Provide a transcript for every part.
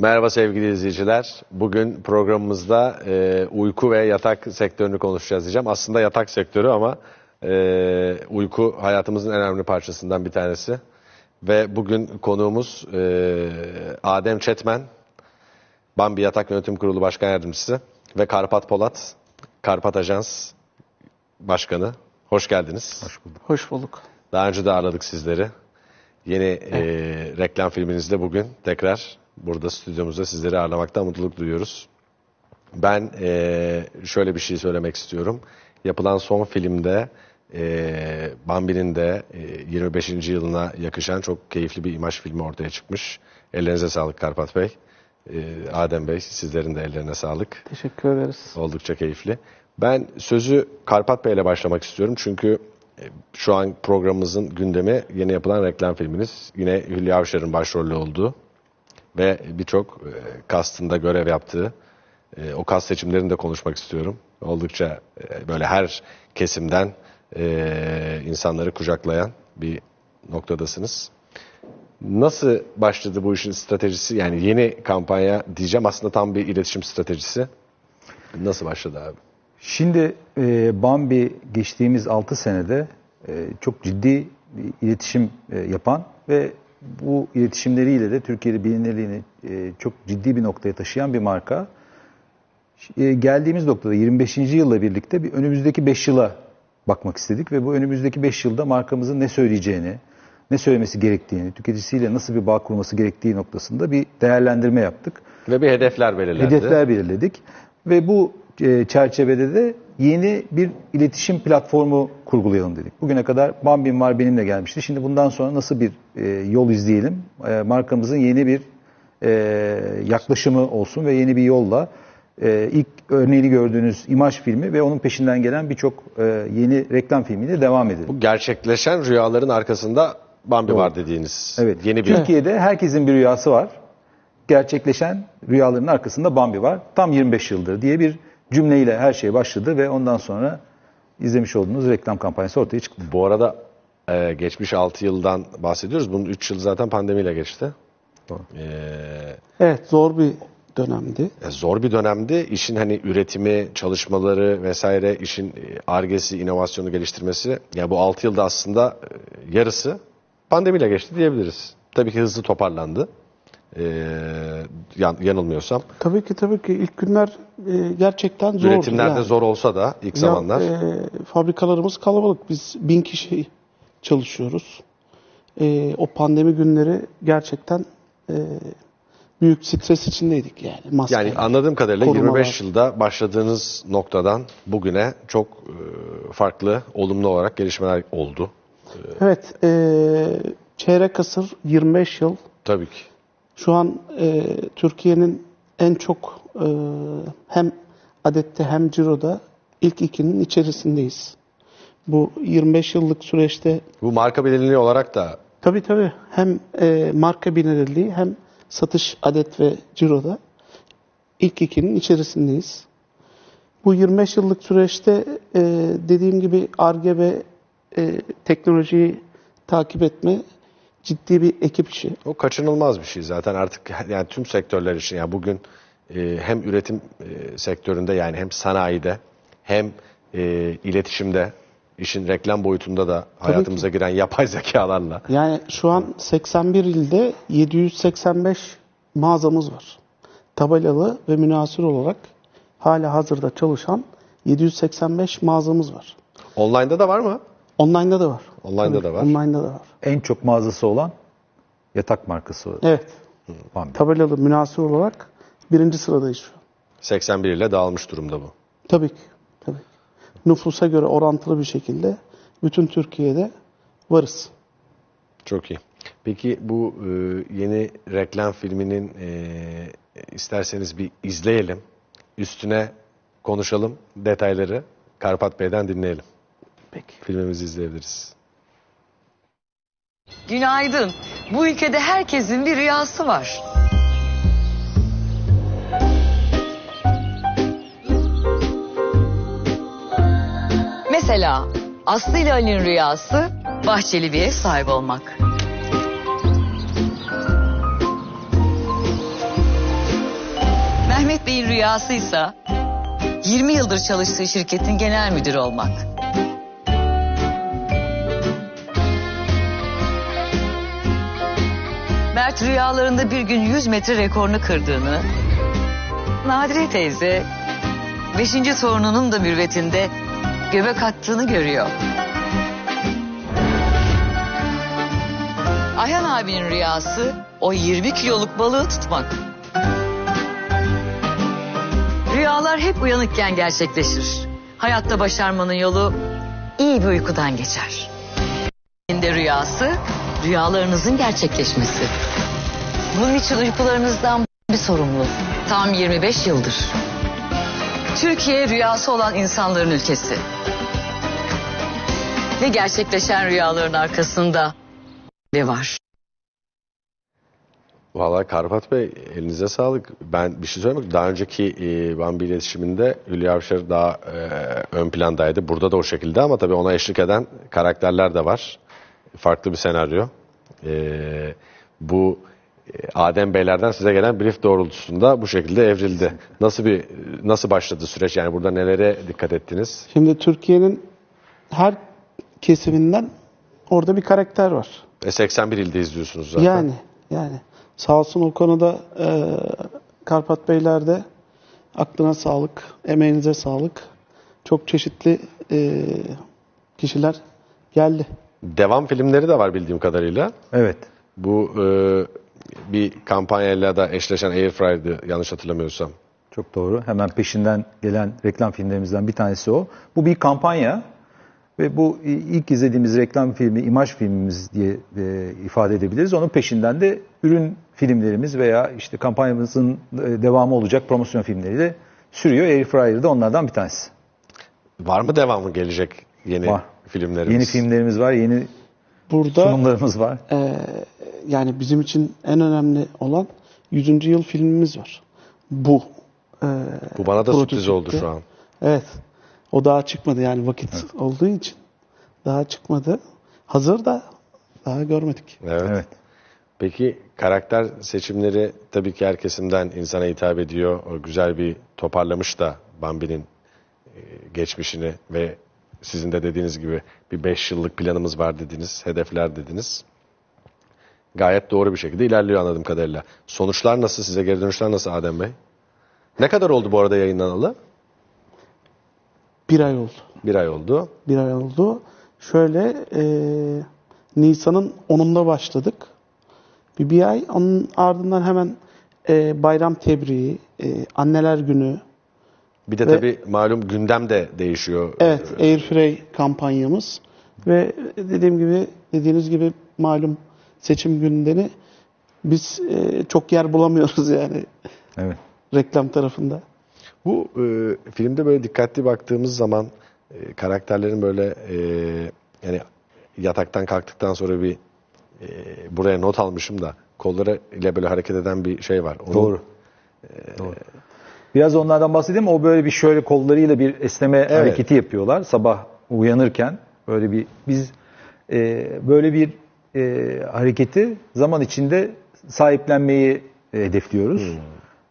Merhaba sevgili izleyiciler. Bugün programımızda e, uyku ve yatak sektörünü konuşacağız diyeceğim. Aslında yatak sektörü ama e, uyku hayatımızın en önemli parçasından bir tanesi. Ve bugün konuğumuz e, Adem Çetmen, Bambi Yatak Yönetim Kurulu Başkan Yardımcısı ve Karpat Polat, Karpat Ajans Başkanı. Hoş geldiniz. Hoş bulduk. Hoş bulduk. Daha önce de ağırladık sizleri. Yeni e, reklam filminizde bugün tekrar burada stüdyomuzda sizleri ağırlamaktan mutluluk duyuyoruz. Ben e, şöyle bir şey söylemek istiyorum. Yapılan son filmde e, Bambi'nin de e, 25. yılına yakışan çok keyifli bir imaj filmi ortaya çıkmış. Ellerinize sağlık Karpat Bey. E, Adem Bey sizlerin de ellerine sağlık. Teşekkür ederiz. Oldukça keyifli. Ben sözü Karpat Bey ile başlamak istiyorum. Çünkü e, şu an programımızın gündemi yeni yapılan reklam filminiz. Yine Hülya Avşar'ın başrolü olduğu ve birçok e, kastında görev yaptığı e, o kast seçimlerini de konuşmak istiyorum. Oldukça e, böyle her kesimden insanları kucaklayan bir noktadasınız. Nasıl başladı bu işin stratejisi? Yani yeni kampanya diyeceğim aslında tam bir iletişim stratejisi. Nasıl başladı abi? Şimdi e, Bambi geçtiğimiz 6 senede e, çok ciddi iletişim e, yapan ve bu iletişimleriyle de Türkiye'de bilinirliğini e, çok ciddi bir noktaya taşıyan bir marka. E, geldiğimiz noktada 25. yılla birlikte bir önümüzdeki 5 yıla bakmak istedik ve bu önümüzdeki 5 yılda markamızın ne söyleyeceğini, ne söylemesi gerektiğini, tüketicisiyle nasıl bir bağ kurması gerektiği noktasında bir değerlendirme yaptık. Ve bir hedefler belirlendi. Hedefler belirledik ve bu çerçevede de yeni bir iletişim platformu kurgulayalım dedik. Bugüne kadar Bambim var benimle gelmişti. Şimdi bundan sonra nasıl bir e, yol izleyelim? E, markamızın yeni bir e, yaklaşımı olsun ve yeni bir yolla e, ilk örneğini gördüğünüz imaj filmi ve onun peşinden gelen birçok e, yeni reklam filmiyle devam edelim. Bu gerçekleşen rüyaların arkasında Bambi var dediğiniz. Evet. Yeni bir Türkiye'de herkesin bir rüyası var. Gerçekleşen rüyaların arkasında Bambi var. Tam 25 yıldır diye bir cümleyle her şey başladı ve ondan sonra izlemiş olduğunuz reklam kampanyası ortaya çıktı. Bu arada e, geçmiş 6 yıldan bahsediyoruz. Bunun 3 yıl zaten pandemiyle geçti. Doğru. E, Evet zor bir dönemdi. e, zor bir dönemdi. İşin hani üretimi, çalışmaları vesaire, işin e, argesi, inovasyonu geliştirmesi. Ya bu 6 yılda aslında e, yarısı pandemiyle geçti diyebiliriz. Tabii ki hızlı toparlandı. E, yan- yanılmıyorsam. Tabii ki tabii ki ilk günler e, gerçekten zordu. Üretimlerde yani. zor olsa da ilk Ya, zamanlar. e, fabrikalarımız kalabalık. Biz bin kişi çalışıyoruz. E, o pandemi günleri gerçekten e, büyük stres içindeydik yani. Maske. Yani anladığım kadarıyla korumalar. 25 yılda başladığınız noktadan bugüne çok e, farklı, olumlu olarak gelişmeler oldu. Evet. E, çeyrek asır 25 yıl Tabii ki. Şu an e, Türkiye'nin en çok e, hem adette hem ciroda ilk ikinin içerisindeyiz. Bu 25 yıllık süreçte Bu marka belirliliği olarak da tabii tabii hem e, marka bilinirliği hem satış adet ve ciroda ilk ikinin içerisindeyiz. Bu 25 yıllık süreçte e, dediğim gibi ARGE ve e, teknolojiyi takip etme ciddi bir ekip işi. o kaçınılmaz bir şey zaten artık yani tüm sektörler için yani bugün e, hem üretim e, sektöründe yani hem sanayide hem e, iletişimde işin reklam boyutunda da hayatımıza giren yapay zekalarla Yani şu an 81 ilde 785 mağazamız var. Tabelalı ve münasır olarak hala hazırda çalışan 785 mağazamız var. online'da da var mı? Online'da da var. Online'da Tabii, da var. Online'da da var. En çok mağazası olan yatak markası Evet. Bambi. Tabelalı münasır olarak birinci sıradayız şu an. 81 ile dağılmış durumda bu. Tabii ki. Tabii. ki. Nüfusa göre orantılı bir şekilde bütün Türkiye'de varız. Çok iyi. Peki bu e, yeni reklam filminin e, isterseniz bir izleyelim. Üstüne konuşalım detayları. Karpat Bey'den dinleyelim. Peki. Filmimizi izleyebiliriz. Günaydın. Bu ülkede herkesin bir rüyası var. Mesela Aslı ile Ali'nin rüyası bahçeli bir ev sahibi olmak. Bey'in rüyasıysa 20 yıldır çalıştığı şirketin genel müdürü olmak. Mert rüyalarında bir gün 100 metre rekorunu kırdığını, Nadire teyze 5. torununun da mürvetinde göbek attığını görüyor. Ayhan abinin rüyası o 20 kiloluk balığı tutmak. Rüyalar hep uyanıkken gerçekleşir. Hayatta başarmanın yolu iyi bir uykudan geçer. de rüyası rüyalarınızın gerçekleşmesi. Bunun için uykularınızdan bir sorumlu. Tam 25 yıldır. Türkiye rüyası olan insanların ülkesi. Ve gerçekleşen rüyaların arkasında ne var? Vallahi Karpat Bey elinize sağlık. Ben bir şey söylemek Daha önceki e, Bambi iletişiminde Hülya Avşar daha e, ön plandaydı. Burada da o şekilde ama tabii ona eşlik eden karakterler de var. Farklı bir senaryo. E, bu Adem Beylerden size gelen brief doğrultusunda bu şekilde evrildi. Nasıl bir nasıl başladı süreç? Yani burada nelere dikkat ettiniz? Şimdi Türkiye'nin her kesiminden orada bir karakter var. E, 81 ilde izliyorsunuz zaten. Yani yani sağ olsun o konuda e, Karpat Beyler de aklına sağlık, emeğinize sağlık. Çok çeşitli e, kişiler geldi. Devam filmleri de var bildiğim kadarıyla. Evet. Bu e, bir kampanyayla da eşleşen Airfryer'dı yanlış hatırlamıyorsam. Çok doğru. Hemen peşinden gelen reklam filmlerimizden bir tanesi o. Bu bir kampanya ve bu ilk izlediğimiz reklam filmi, imaj filmimiz diye e, ifade edebiliriz. Onun peşinden de ürün filmlerimiz veya işte kampanyamızın e, devamı olacak promosyon filmleri de sürüyor. Airfryer de onlardan bir tanesi. Var mı devamı gelecek yeni Var. filmlerimiz? Yeni filmlerimiz var, yeni Burada sunumlarımız var. e, yani bizim için en önemli olan 100. yıl filmimiz var. Bu. e, Bu bana da sürpriz oldu şu an. Evet. O daha çıkmadı yani vakit olduğu için. Daha çıkmadı. Hazır da daha görmedik. Evet. Evet. Peki karakter seçimleri tabii ki her kesimden insana hitap ediyor. O güzel bir toparlamış da Bambi'nin e, geçmişini ve sizin de dediğiniz gibi bir 5 yıllık planımız var dediniz, hedefler dediniz. Gayet doğru bir şekilde ilerliyor anladığım kadarıyla. Sonuçlar nasıl? Size geri dönüşler nasıl Adem Bey? Ne kadar oldu bu arada yayınlanalı? Bir ay oldu. Bir ay oldu. Bir ay oldu. Şöyle e, Nisan'ın 10'unda başladık. Bir, bir ay. Onun ardından hemen e, bayram tebriği, e, anneler günü. Bir de Ve- tabii malum gündem de değişiyor. Evet, Airfrey kampanyamız. Ve dediğim gibi, dediğiniz gibi malum seçim günlerini biz e, çok yer bulamıyoruz yani Evet. reklam tarafında. Bu e, filmde böyle dikkatli baktığımız zaman e, karakterlerin böyle e, yani yataktan kalktıktan sonra bir e, buraya not almışım da kolları ile böyle hareket eden bir şey var. Onu- Doğru. Doğru. Biraz onlardan bahsedeyim. O böyle bir şöyle kollarıyla bir esneme hareketi yapıyorlar sabah uyanırken. Böyle bir biz e, böyle bir e, hareketi zaman içinde sahiplenmeyi e, hedefliyoruz.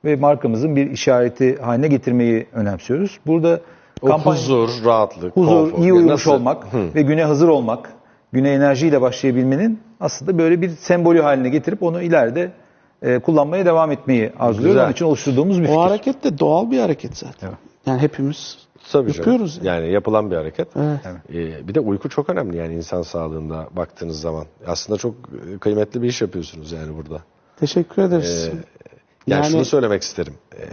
Ve markamızın bir işareti haline getirmeyi önemsiyoruz. Burada O kampanya huzur, rahatlık, huzur, konfor. iyi uyumuş Nasıl? olmak Hı. ve güne hazır olmak, güne enerjiyle başlayabilmenin aslında böyle bir sembolü haline getirip onu ileride e, kullanmaya devam etmeyi arzuluyoruz. Onun için oluşturduğumuz bir O fikir. hareket de doğal bir hareket zaten. Evet. Yani hepimiz Tabii canım. yapıyoruz. Yani. Yani yapılan bir hareket. Evet. E, bir de uyku çok önemli yani insan sağlığında baktığınız zaman. Aslında çok e, kıymetli bir iş yapıyorsunuz yani burada. Teşekkür ederiz. Yani, Yani- şunu söylemek isterim. Ee,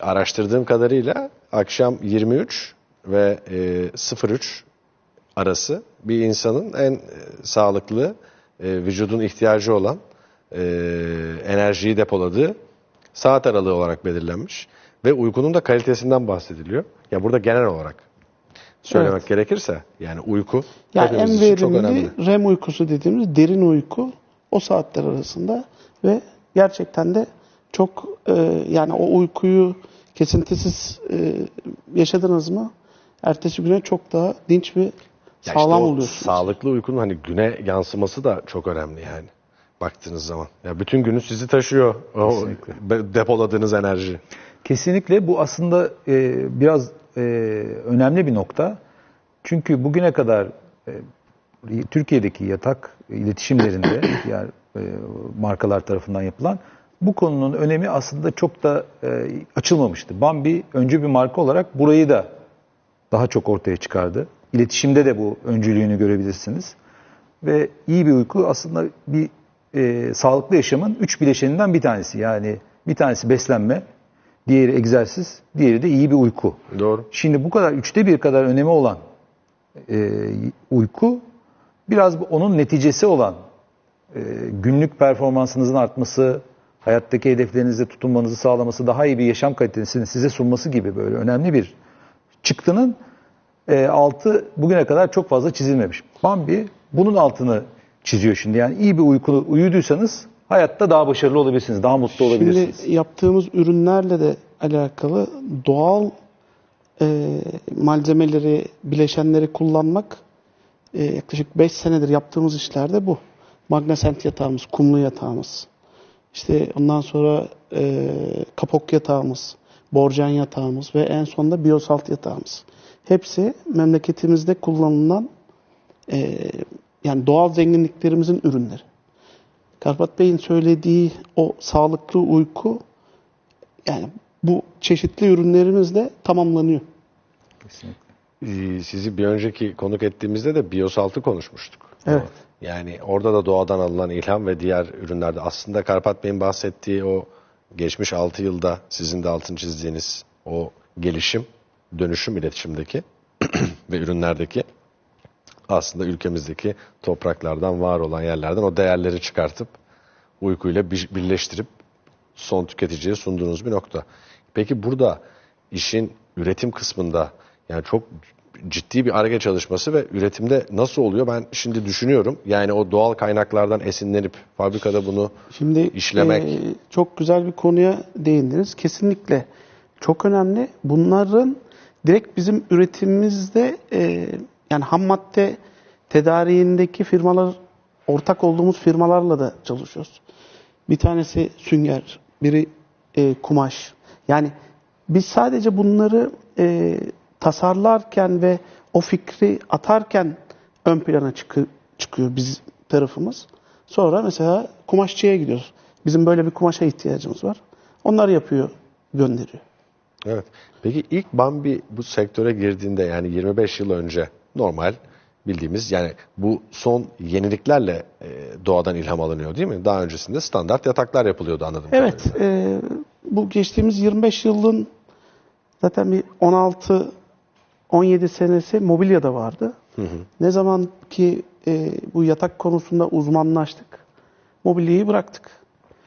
araştırdığım kadarıyla akşam 23 ve e, 03 arası bir insanın en e, sağlıklı e, vücudun ihtiyacı olan e, enerjiyi depoladığı saat aralığı olarak belirlenmiş ve uykunun da kalitesinden bahsediliyor. Ya burada genel olarak söylemek Evet. gerekirse yani uyku Ya hepimiz en için çok önemli. verimli REM uykusu dediğimiz derin uyku o saatler arasında ve gerçekten de çok e, yani o uykuyu kesintisiz e, yaşadınız mı ertesi güne çok daha dinç ve Ya işte sağlam o oluyorsunuz. Sağlıklı uykunun hani güne yansıması da çok önemli yani baktığınız zaman. Ya bütün günü sizi taşıyor o Kesinlikle. depoladığınız enerji. Kesinlikle bu aslında e, biraz e, önemli bir nokta. Çünkü bugüne kadar e, Türkiye'deki yatak iletişimlerinde diğer e, markalar tarafından yapılan bu konunun önemi aslında çok da e, açılmamıştı. Bambi öncü bir marka olarak burayı da daha çok ortaya çıkardı. İletişimde de bu öncülüğünü görebilirsiniz. Ve iyi bir uyku aslında bir e, sağlıklı yaşamın üç bileşeninden bir tanesi. Yani bir tanesi beslenme, diğeri egzersiz, diğeri de iyi bir uyku. Doğru. Şimdi bu kadar üçte bir kadar önemi olan e, uyku biraz onun neticesi olan e, günlük performansınızın artması, hayattaki hedeflerinize tutunmanızı sağlaması, daha iyi bir yaşam kalitesini size sunması gibi böyle önemli bir çıktının e, altı bugüne kadar çok fazla çizilmemiş. Bambi bunun altını çiziyor şimdi. Yani iyi bir uyku uyuduysanız hayatta daha başarılı olabilirsiniz, daha mutlu olabilirsiniz. Şimdi yaptığımız ürünlerle de alakalı doğal e, malzemeleri, bileşenleri kullanmak e, yaklaşık 5 senedir yaptığımız işlerde bu. Magnesent yatağımız, kumlu yatağımız. İşte ondan sonra e, kapok yatağımız, borcan yatağımız ve en sonunda biosalt yatağımız. Hepsi memleketimizde kullanılan e, yani doğal zenginliklerimizin ürünleri. Karpat Bey'in söylediği o sağlıklı uyku yani bu çeşitli ürünlerimizle tamamlanıyor. Ee, Sizi bir önceki konuk ettiğimizde de Biosalt'ı konuşmuştuk. Evet. Yani orada da doğadan alınan ilham ve diğer ürünlerde aslında Karpat Bey'in bahsettiği o geçmiş 6 yılda sizin de altını çizdiğiniz o gelişim, dönüşüm iletişimdeki ve ürünlerdeki aslında ülkemizdeki topraklardan var olan yerlerden o değerleri çıkartıp uykuyla bir- birleştirip son tüketiciye sunduğunuz bir nokta. Peki burada işin üretim kısmında yani çok ciddi bir arge çalışması ve üretimde nasıl oluyor ben şimdi düşünüyorum. Yani o doğal kaynaklardan esinlenip fabrikada bunu Şimdi işlemek. e, çok güzel bir konuya değindiniz. Kesinlikle çok önemli. Bunların direkt bizim üretimimizde e, yani ham madde tedariğindeki firmalar ortak olduğumuz firmalarla da çalışıyoruz. Bir tanesi sünger, biri e, kumaş. Yani biz sadece bunları e, tasarlarken ve o fikri atarken ön plana çıkı- çıkıyor biz tarafımız. Sonra mesela kumaşçıya gidiyoruz. Bizim böyle bir kumaşa ihtiyacımız var. Onlar yapıyor, gönderiyor. Evet. Peki ilk Bambi bu sektöre girdiğinde yani 25 yıl önce normal bildiğimiz yani bu son yeniliklerle e, doğadan ilham alınıyor değil mi? Daha öncesinde standart yataklar yapılıyordu anladım. Evet, e, bu geçtiğimiz 25 yılın zaten bir 16 17 senesi mobilyada vardı. Ne zaman ki e, bu yatak konusunda uzmanlaştık, mobilyayı bıraktık.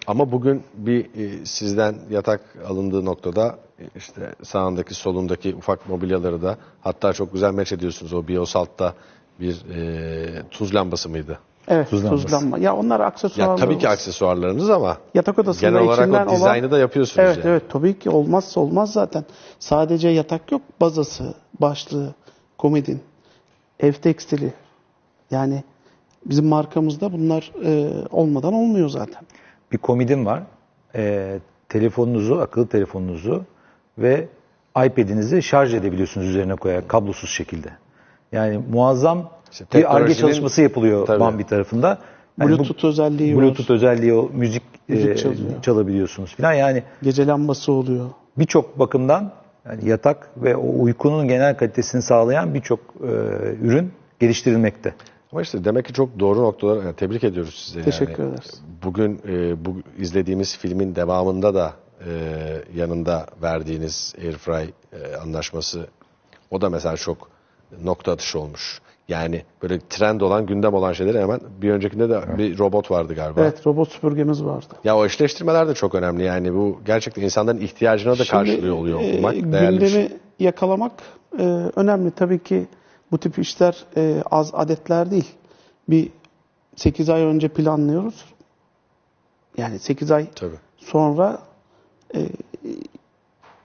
Ama bugün bir e, sizden yatak alındığı noktada e, işte sağındaki solundaki ufak mobilyaları da hatta çok güzel meç ediyorsunuz. O Biosalt'ta bir e, tuz lambası mıydı? Evet, Tuz lambası. tuzlanma. Ya onlar Ya aksesuarlarımız. tabii ki aksesuarlarınız ama Yatak odasında genel olarak içinden o dizaynı olan... da yapıyorsunuz Evet yani. evet tabii ki olmazsa olmaz zaten. Sadece yatak yok, bazası, başlığı, komodin, ev tekstili. Yani bizim markamızda bunlar e, olmadan olmuyor zaten. Bir komidim var. Ee, telefonunuzu, akıllı telefonunuzu ve iPad'inizi şarj edebiliyorsunuz üzerine koyarak kablosuz şekilde. Yani muazzam İşte bir arge çalışması yapılıyor Tabii. Bambi tarafından. Yani bu- Bluetooth özelliği var. Bluetooth özelliği o müzik, Müzik e, çalıyor. çalabiliyorsunuz falan. Yani Gece lambası oluyor. birçok bakımdan yani yatak ve o uykunun genel kalitesini sağlayan birçok e, ürün geliştirilmekte. Ama işte demek ki çok doğru noktalar. yani tebrik ediyoruz size. Teşekkür yani. ederiz. Bugün e, bu izlediğimiz filmin devamında da e, yanında verdiğiniz Airfry e, anlaşması o da mesela çok nokta atışı olmuş. Yani böyle trend olan, gündem olan şeyleri hemen bir öncekinde de bir robot vardı galiba. Evet robot süpürgemiz vardı. Ya o eşleştirmeler de çok önemli. Yani bu gerçekten insanların ihtiyacına da karşılıyor oluyor e, gündemi şey. yakalamak e, önemli. Tabii ki bu tip işler e, az adetler değil. Bir 8 ay önce planlıyoruz. Yani 8 ay Tabii. sonra e,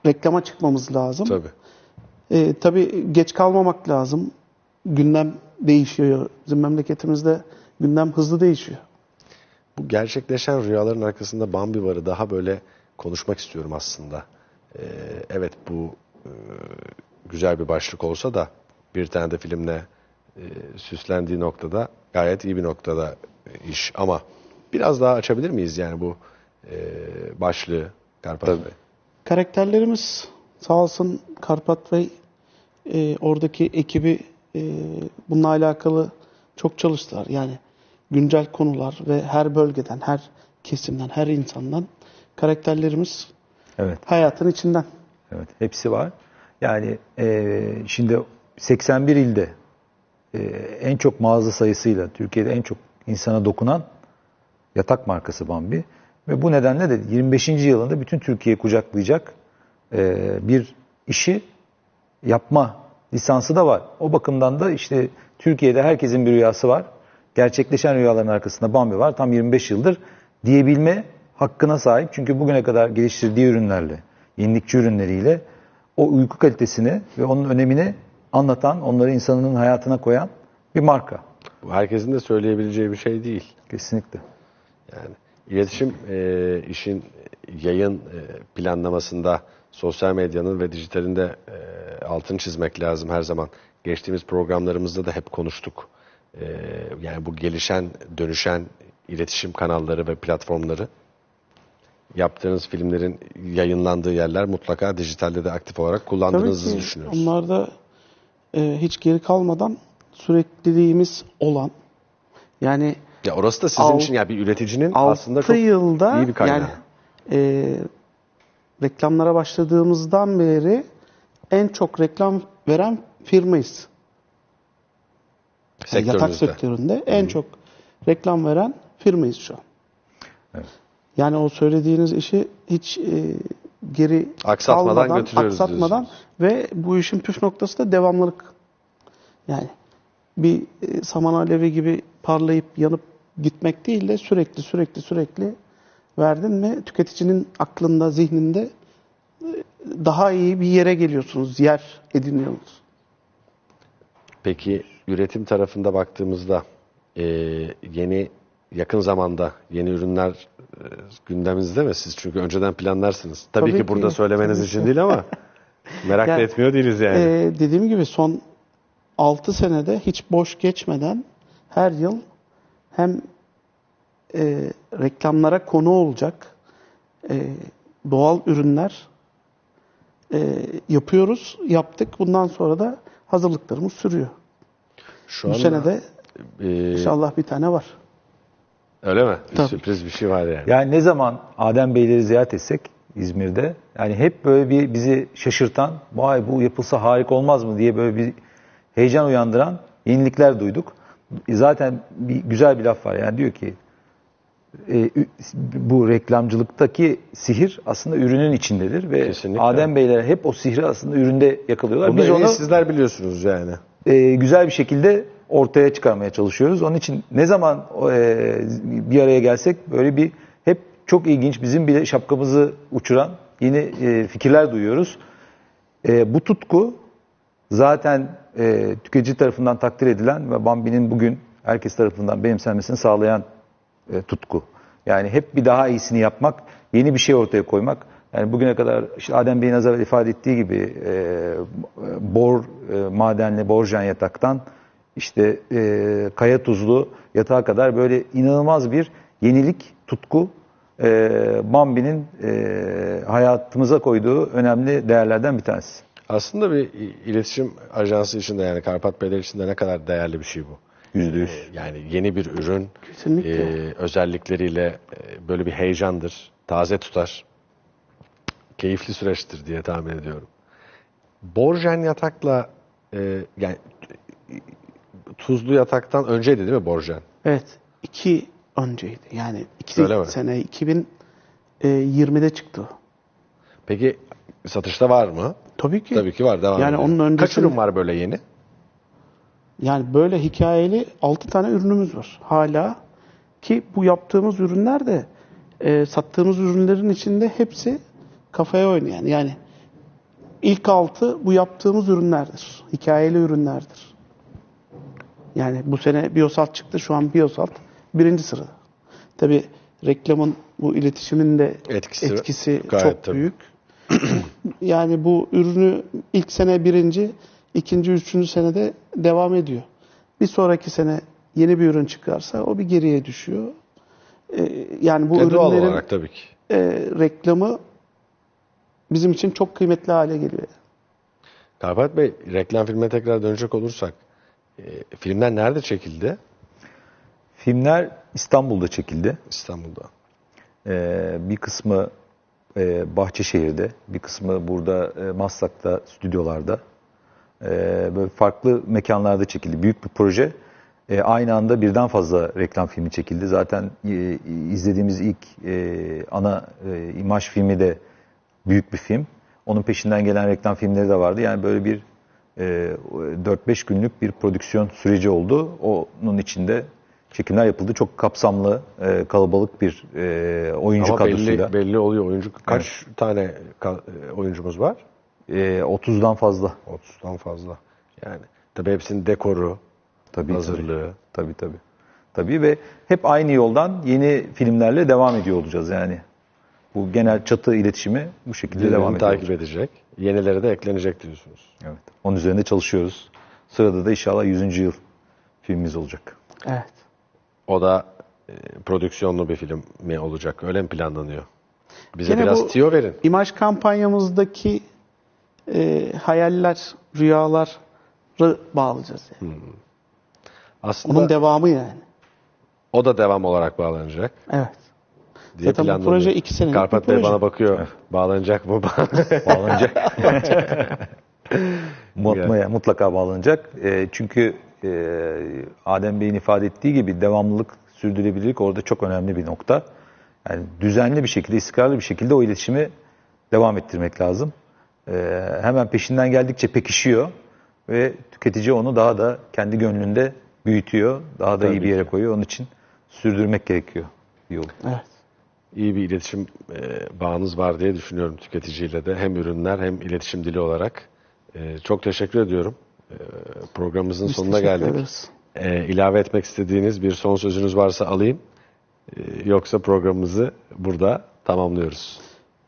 reklama çıkmamız lazım. Tabii. E, tabii geç kalmamak lazım. Gündem değişiyor. Bizim memleketimizde gündem hızlı değişiyor. Bu gerçekleşen rüyaların arkasında Bambi varı daha böyle konuşmak istiyorum aslında. e, evet bu e, güzel bir başlık olsa da bir tane de filmle e, süslendiği noktada gayet iyi bir noktada iş. Ama biraz daha açabilir miyiz yani bu e, başlığı Karpat Bey? Karakterlerimiz sağ olsun Karpat Bey e, oradaki ekibi e, bununla alakalı çok çalıştılar. Yani güncel konular ve her bölgeden, her kesimden, her insandan karakterlerimiz Evet. hayatın içinden. Evet, hepsi var. Yani e, şimdi 81 ilde e, en çok mağaza sayısıyla Türkiye'de en çok insana dokunan yatak markası Bambi. Ve bu nedenle de 25. yılında bütün Türkiye'yi kucaklayacak e, bir işi yapma lisansı da var. O bakımdan da işte Türkiye'de herkesin bir rüyası var. Gerçekleşen rüyaların arkasında Bambi var. Tam 25 yıldır diyebilme hakkına sahip. Çünkü bugüne kadar geliştirdiği ürünlerle, yenilikçi ürünleriyle o uyku kalitesini ve onun önemini anlatan, onları insanın hayatına koyan bir marka. Bu herkesin de söyleyebileceği bir şey değil. Kesinlikle. Yani iletişim e, işin yayın e, planlamasında sosyal medyanın ve dijitalinde e, altını çizmek lazım her zaman. Geçtiğimiz programlarımızda da hep konuştuk. E, yani bu gelişen, dönüşen iletişim kanalları ve platformları yaptığınız filmlerin yayınlandığı yerler mutlaka dijitalde de aktif olarak Tabii kullandığınızı ki düşünüyoruz. onlarda e, hiç geri kalmadan sürekliliğimiz olan yani Ya orası da sizin Al- için yani bir üreticinin 6 aslında çok yılda iyi bir kaynağı. yani e, reklamlara başladığımızdan beri en çok reklam veren firmayız. Yani yatak sektöründe en çok reklam veren firmayız şu an. Evet. Yani o söylediğiniz işi hiç e, geri Aksatmadan götürüyoruz aksatmadan ve bu işin püf noktası da devamlılık. Yani bir e, saman alevi gibi parlayıp yanıp gitmek değil de sürekli sürekli sürekli verdin mi tüketicinin aklında, zihninde e, daha iyi bir yere geliyorsunuz, yer ediniyorsunuz. Peki üretim tarafında baktığımızda e, yeni yakın zamanda yeni ürünler e, gündeminizde mi siz? Çünkü önceden planlarsınız. Tabii, Tabii ki burada ki, söylemeniz tabii için değil ama merak da Yani, etmiyor değiliz yani. Ee, dediğim gibi son 6 senede hiç boş geçmeden her yıl hem e, reklamlara konu olacak e, doğal ürünler e, yapıyoruz, yaptık. Bundan sonra da hazırlıklarımız sürüyor. Şu Bu anda, sene de e, inşallah bir tane var. öyle mi? Bir Tabii. sürpriz bir şey var yani. Yani ne zaman Adem Beyleri ziyaret etsek İzmir'de yani hep böyle bir bizi şaşırtan vay bu yapılsa harika olmaz mı diye böyle bir heyecan uyandıran yenilikler duyduk. Zaten bir güzel bir laf var yani diyor ki e, bu reklamcılıktaki sihir aslında ürünün içindedir ve Kesinlikle. Adem Beyler hep o sihri aslında üründe yakalıyorlar. Bunu Biz onu sizler biliyorsunuz yani. e, güzel bir şekilde ortaya çıkarmaya çalışıyoruz. Onun için ne zaman e, bir araya gelsek böyle bir hep çok ilginç bizim bile şapkamızı uçuran yeni e, fikirler duyuyoruz. E, bu tutku zaten e, tüketici tarafından takdir edilen ve Bambi'nin bugün herkes tarafından benimsenmesini sağlayan e, tutku. Yani hep bir daha iyisini yapmak, yeni bir şey ortaya koymak. Yani bugüne kadar işte Adem Bey'in az evvel ifade ettiği gibi e, bor e, madenli borjan yataktan işte e, kaya tuzlu yatağa kadar böyle inanılmaz bir yenilik, tutku e, Bambi'nin e, hayatımıza koyduğu önemli değerlerden bir tanesi. Aslında bir iletişim ajansı için de yani Karpat Beyler için de ne kadar değerli bir şey bu. Yüzde yüz. Ee, Yani yeni bir ürün Kesinlikle. e, özellikleriyle e, böyle bir heyecandır, taze tutar. Keyifli süreçtir diye tahmin ediyorum. Borjen yatakla e, yani e, tuzlu yataktan önceydi değil mi Borjen? Evet. iki önceydi. Yani iki Öyle mi? sene 2020'de çıktı. o. Peki satışta var mı? Tabii ki. Tabii ki var. Devam Yani ediyor. onun Kaç öncesinde- ürün var böyle yeni? Yani böyle hikayeli 6 tane ürünümüz var. Hala ki bu yaptığımız ürünler de e, sattığımız ürünlerin içinde hepsi kafaya oynayan. Yani ilk altı bu yaptığımız ürünlerdir. Hikayeli ürünlerdir. Yani bu sene Biosalt çıktı. Şu an Biosalt birinci sırada. Tabi reklamın bu iletişimin de Etkisi etkisi, çok tabii. büyük. yani bu ürünü ilk sene birinci, ikinci, üçüncü senede devam ediyor. Bir sonraki sene yeni bir ürün çıkarsa o bir geriye düşüyor. Ee, yani bu E, ürünlerin olarak tabii ki. e, reklamı bizim için çok kıymetli hale geliyor. Karpat Bey, reklam filme tekrar dönecek olursak, e, filmler nerede çekildi? Filmler İstanbul'da çekildi. İstanbul'da. Ee, bir kısmı e, Bahçeşehir'de, bir kısmı burada e, Maslak'ta, stüdyolarda. Ee, böyle farklı mekanlarda çekildi. Büyük bir proje. Ee, aynı anda birden fazla reklam filmi çekildi. Zaten e, izlediğimiz ilk e, ana e, imaj filmi de büyük bir film. Onun peşinden gelen reklam filmleri de vardı. Yani böyle bir e, 4-5 günlük bir prodüksiyon süreci oldu. Onun içinde çekimler yapıldı. Çok kapsamlı, e, kalabalık bir e, oyuncu Ama kadrosuyla. belli, belli oluyor oyuncu. Kaç tane ka- e, oyuncumuz var? E, 30'dan fazla. 30'dan fazla. Yani tabii hepsinin dekoru, Tabii, hazırlığı. Tabii tabii. Tabii ve hep aynı yoldan yeni filmlerle devam ediyor olacağız yani. Bu genel çatı iletişimi bu şekilde Birbirini devam ediyor. takip edecek. Yenileri de eklenecek diyorsunuz. Evet. Onun üzerinde çalışıyoruz. Sırada da inşallah 100. yıl filmimiz olacak. Evet. O da e, prodüksiyonlu bir film mi olacak? Öyle mi planlanıyor? Bize Gene biraz tiyo verin. İmaj kampanyamızdaki e, hayaller, rüyaları bağlayacağız. Yani. Aslında Onun devamı yani. o da devam olarak bağlanacak Evet. diye Zaten bu proje iki senelik Karpat Bey bana bakıyor. Bağlanacak mı? Bağlanacak. Mutlaka, mutlaka bağlanacak. E, çünkü Adem Bey'in ifade ettiği gibi devamlılık, sürdürülebilirlik orada çok önemli bir nokta. Yani düzenli bir şekilde, istikrarlı bir şekilde o iletişimi devam ettirmek lazım. E, hemen peşinden geldikçe pekişiyor ve tüketici onu daha da kendi gönlünde büyütüyor, daha da iyi Tabii bir yere ki. koyuyor. Onun için sürdürmek gerekiyor yolu. Evet. İyi bir iletişim e, bağınız var diye düşünüyorum tüketiciyle de. Hem ürünler hem iletişim dili olarak. E, çok teşekkür ediyorum. E, programımızın Biz sonuna geldik. ederiz. E, ilave etmek istediğiniz bir son sözünüz varsa alayım. E, yoksa programımızı burada tamamlıyoruz.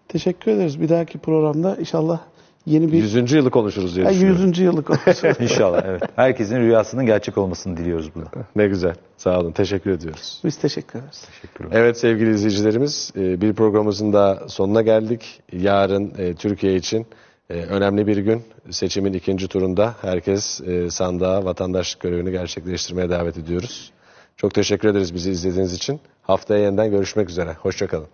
Teşekkür ederiz. Bir dahaki programda inşallah yeni bir 100. yılı konuşuruz diye düşünüyorum. 100. yıllık olsun. İnşallah evet. Herkesin rüyasının gerçek olmasını diliyoruz burada. Ne güzel. Sağ olun. Teşekkür ediyoruz. Biz teşekkür ederiz. Evet sevgili izleyicilerimiz e, bir programımızın da sonuna geldik. Yarın e, Türkiye için e, önemli bir gün. Seçimin ikinci turunda herkes e, sandığa vatandaşlık görevini gerçekleştirmeye davet ediyoruz. Çok teşekkür ederiz bizi izlediğiniz için. Haftaya yeniden görüşmek üzere. Hoşçakalın.